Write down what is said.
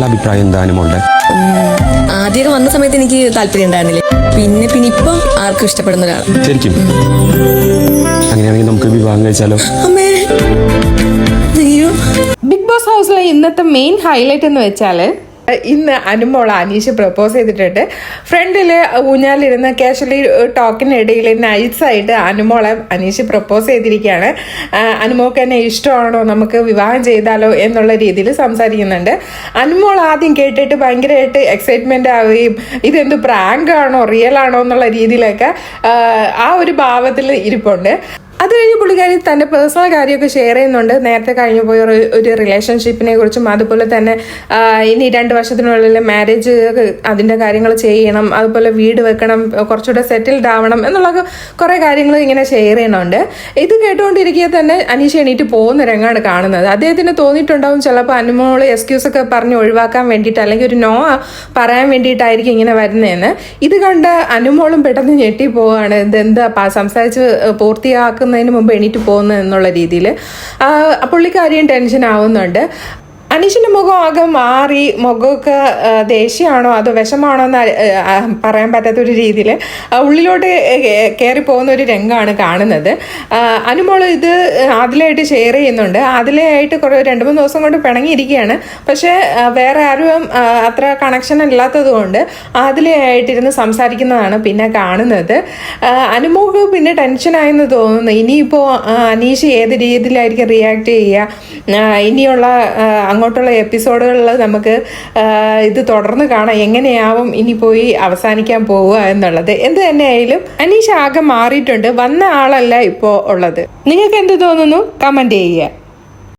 കുറിച്ചുള്ള അഭിപ്രായം എന്താണ് മോളുടെ? ആദ്യമൊക്കെ വന്ന സമയത്ത് എനിക്ക് താല്പര്യം ഉണ്ടായിരുന്നില്ല. പിന്നെ പിന്നെ ഇപ്പം ആർക്കും ഇഷ്ടപ്പെടുന്ന ഒരാൾ ശരിക്കും? അങ്ങനെയാണെങ്കിൽ നമുക്ക് വിവാഹം കഴിച്ചാലോ? അമ്മേ അയ്യോ. ബിഗ് ബോസ് ഹൗസിലെ ഇന്നത്തെ മെയിൻ ഹൈലൈറ്റ് എന്ന് വെച്ചാൽ ഇന്ന് അനുമോൾ അനീഷ് പ്രപ്പോസ് ചെയ്തിട്ടുണ്ട്. ഫ്രണ്ടിൽ ഊഞ്ഞാലിരുന്ന കാഷ്വലി ടോക്കിനിടയിൽ ആയിട്ട് അനുമോളെ അനീഷ് പ്രപ്പോസ് ചെയ്തിരിക്കുകയാണ്. അനുമോൾക്ക് എന്നെ ഇഷ്ടമാണോ? നമുക്ക് വിവാഹം ചെയ്താലോ എന്നുള്ള രീതിയിൽ സംസാരിക്കുന്നുണ്ട്. അനുമോൾ ആദ്യം കേട്ടിട്ട് ഭയങ്കരമായിട്ട് എക്സൈറ്റ്മെന്റ് ആവുകയും ഇതെന്ത് പ്രാങ്ക് ആണോ? റിയൽ ആണോ? എന്നുള്ള രീതിയിലൊക്കെ ആ ഒരു ഭാവത്തിൽ ഇരിപ്പുണ്ട്. അത് കഴിഞ്ഞ് പുള്ളിക്കാരി തന്റെ പേഴ്സണൽ കാര്യമൊക്കെ ഷെയർ ചെയ്യുന്നുണ്ട്. നേരത്തെ കഴിഞ്ഞു പോയ ഒരു റിലേഷൻഷിപ്പിനെ കുറിച്ചും അതുപോലെ തന്നെ ഇനി രണ്ട് വർഷത്തിനുള്ളിൽ മാരേജ് അതിന്റെ കാര്യങ്ങൾ ചെയ്യണം അതുപോലെ വീട് വെക്കണം കുറച്ചുകൂടെ സെറ്റിൽഡ് ആവണം എന്നുള്ള കുറേ കാര്യങ്ങൾ ഇങ്ങനെ ഷെയർ ചെയ്യണമുണ്ട് ഇത് കേട്ടുകൊണ്ടിരിക്കുക തന്നെ അനീഷ് എണീറ്റ് പോകുന്ന രംഗമാണ് കാണുന്നത്. അദ്ദേഹത്തിന് തോന്നിയിട്ടുണ്ടാവും ചിലപ്പോൾ അനുമോൾ എക്സ്ക്യൂസ് ഒക്കെ പറഞ്ഞ് ഒഴിവാക്കാൻ വേണ്ടിയിട്ട് അല്ലെങ്കിൽ ഒരു നോ പറയാൻ വേണ്ടിയിട്ടായിരിക്കും ഇങ്ങനെ വരുന്നതെന്ന്. ഇത് കണ്ട് അനുമോളും പെട്ടെന്ന് ഞെട്ടി പോവുകയാണ് ഇതെന്താ സംസാരിച്ച് സംസാരിച്ച് പൂർത്തിയാക്കുന്നതിന് മുമ്പ് എണീറ്റ് പോകുന്നത് എന്നുള്ള രീതിയിൽ പുള്ളിക്കാരിയും ടെൻഷൻ ആവുന്നുണ്ട് അനീഷിന്റെ മുഖം ആകെ മാറി മുഖമൊക്കെ ദേഷ്യമാണോ അതോ വിഷമാണോ എന്ന് പറയാൻ പറ്റാത്ത ഒരു രീതിയിൽ ഉള്ളിലോട്ട് കയറി പോകുന്ന ഒരു രംഗമാണ് കാണുന്നത്. അനുമോൾ ഇത് അതിലായിട്ട് ഷെയർ ചെയ്യുന്നുണ്ട്. അതിലായിട്ട് കുറേ രണ്ട് മൂന്ന് ദിവസം കൊണ്ട് പിണങ്ങിയിരിക്കുകയാണ്. പക്ഷേ വേറെ ആരും അത്ര കണക്ഷൻ ഇല്ലാത്തത് കൊണ്ട് അതിലായിട്ടിരുന്ന് സംസാരിക്കുന്നതാണ് പിന്നെ കാണുന്നത്. അനുമോൾക്ക് പിന്നെ ടെൻഷനായെന്ന് തോന്നുന്നു. ഇനിയിപ്പോൾ അനീഷ് ഏത് രീതിയിലായിരിക്കും റിയാക്ട് ചെയ്യുക? ഇനിയുള്ള അങ്ങോട്ടുള്ള എപ്പിസോഡുകളിൽ നമുക്ക് ഇത് തുടർന്ന് കാണാം. എങ്ങനെയാവും ഇനി പോയി അവസാനിക്കാൻ പോവുക എന്നുള്ളത്. എന്ത് തന്നെയായാലും അനീഷ് ആകെ മാറിയിട്ടുണ്ട്. വന്ന ആളല്ല ഇപ്പോൾ ഉള്ളത്. നിങ്ങൾക്ക് എന്ത് തോന്നുന്നു? കമന്റ് ചെയ്യുക.